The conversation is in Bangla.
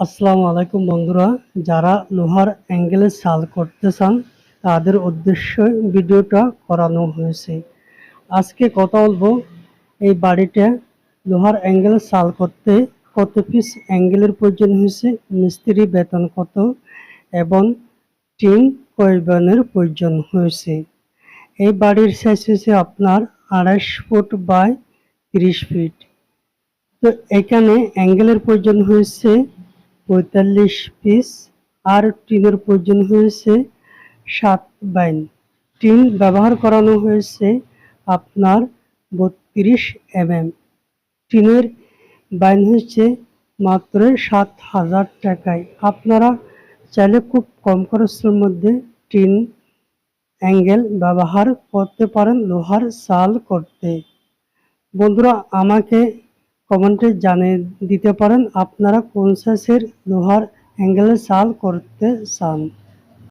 আসসালামু আলাইকুম বন্ধুরা, যারা লোহার অ্যাঙ্গেলে সাল করতে চান, তাদের উদ্দেশ্যে ভিডিওটা করানো হয়েছে। আজকে কথা বলব, এই বাড়িটা লোহার অ্যাঙ্গেলে সাল করতে কত পিস অ্যাঙ্গেলের প্রয়োজন হয়েছে, মিস্ত্রি বেতন কত, এবং টিন কয়বানের প্রয়োজন হয়েছে। এই বাড়ির সাইজ হয়েছে আপনার আড়াইশ ফুট বাই তিরিশ ফিট তো এখানে অ্যাঙ্গেলের প্রয়োজন হয়েছে পঁয়তাল্লিশ পিস আর টিনের প্রয়োজন হয়েছে সাত বাইন। টিন ব্যবহার করানো হয়েছে আপনার বত্রিশ এমএম। টিনের বাইন হয়েছে মাত্র সাত হাজার টাকায়। আপনারা চাইলে খুব কম খরচের মধ্যে টিন অ্যাঙ্গেল ব্যবহার করতে পারেন লোহার সাল করতে। বন্ধুরা, আমাকে কমেন্টে জানিয়ে দিতে পারেন আপনারা কোন সাইজের লোহার অ্যাঙ্গেলে সাল করতে চান।